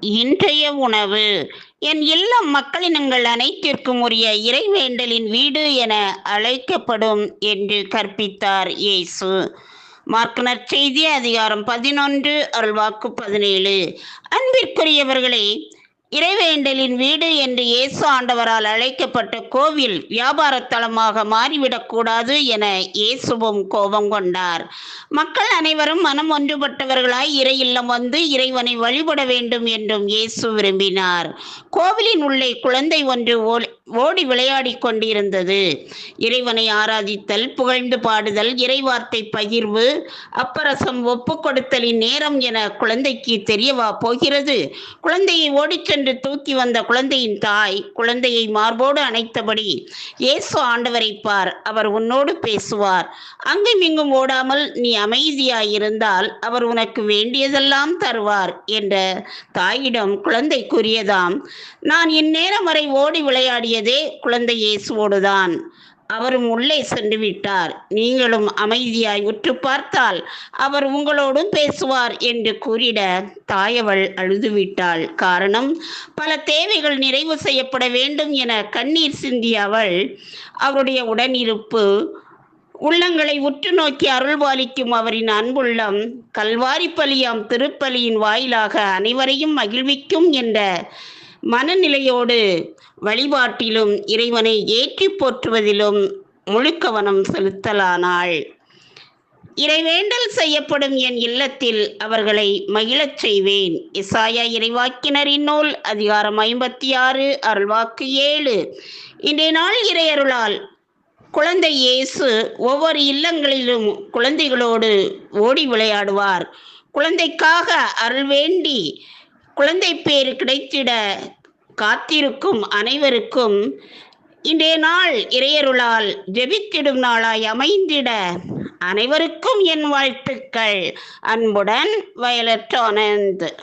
இன்றைய உணவு. என் இல்லம் மக்களினங்கள் அனைத்திற்கும் உரிய இறைவேண்டலின் வீடு என அழைக்கப்படும் என்று கற்பித்தார் இயேசு. மார்க்கனர் செய்தி அதிகாரம் பதினொன்று அருள்வாக்கு பதினேழு. அன்பிற்குரியவர்களே இறைவேண்டலின் வீடு என்று இயேசு ஆண்டவரால் அழைக்கப்பட்ட கோவில் வியாபார தளமாக மாறிவிடக்கூடாது என இயேசுவும் கோபம் கொண்டார். மக்கள் அனைவரும் மனம் ஒன்றுபட்டவர்களாய் இறை இல்லம் வந்து இறைவனை வழிபட வேண்டும் என்றும் இயேசு விரும்பினார். கோவிலின் உள்ளே குழந்தை ஒன்று ஓடி விளையாடி கொண்டிருந்தது. இறைவனை ஆராதித்தல் புகழ்ந்து பாடுதல் இறைவார்த்தை பகிர்வு அப்பரசம் ஒப்பு கொடுத்தலின் நேரம் என குழந்தைக்கு தெரியவா போகிறது? குழந்தையை ஓடிச்சென்று தூக்கி வந்த குழந்தையின் தாய் குழந்தையை மார்போடு அணைத்தபடி இயேசு ஆண்டவரை பார் அவர் உன்னோடு பேசுவார். அங்கும் இங்கும் ஓடாமல் நீ அமைதியாயிருந்தால் அவர் உனக்கு வேண்டியதெல்லாம் தருவார் என்ற தாயிடம் குழந்தை கூறியதாம். நான் இந்நேரம் வரை ஓடி விளையாடிய விளையாடியதே குழந்தை இயேசுவோடுதான். அவரும் உள்ளே சென்று விட்டார் நீங்களும் அமைதியாய் உற்று பார்த்தால் அவர் உங்களோடும் பேசுவார் என்று கூறிட தாயவள் அழுதுவிட்டாள். காரணம் பல தேவைகள் நிறைவு செய்யப்பட வேண்டும் என கண்ணீர் சிந்திய அவள் அவருடைய உடனிருப்பு உள்ளங்களை உற்று நோக்கி அருள்பாலிக்கும் அவரின் அன்புள்ளம் கல்வாரி பலியாம் திருப்பலியின் வாயிலாக அனைவரையும் மகிழ்விக்கும் என்ற மனநிலையோடு வழிபாட்டிலும் இறைவனை ஏற்றி போற்றுவதிலும் முழு கவனம் செலுத்தலானாள். இறைவேண்டல் செய்யப்படும் என் இல்லத்தில் அவர்களை மகிழச் செய்வேன். இசாயா இறைவாக்கினரின் நூல் அதிகாரம் ஐம்பத்தி ஆறு அருள்வாக்கு ஏழு. இன்றைய நாள் இறையருளால் குழந்தை இயேசு ஒவ்வொரு இல்லங்களிலும் குழந்தைகளோடு ஓடி விளையாடுவார். குழந்தைக்காக அருள் வேண்டி குழந்தை பேர் கிடைத்திட காத்திருக்கும் அனைவருக்கும் இன்றைய நாள் இறையருளால் ஜெபித்திடும் நாளாய் அமைந்திட அனைவருக்கும் என் வாழ்த்துக்கள். அன்புடன் வயலட் ஆனந்த்.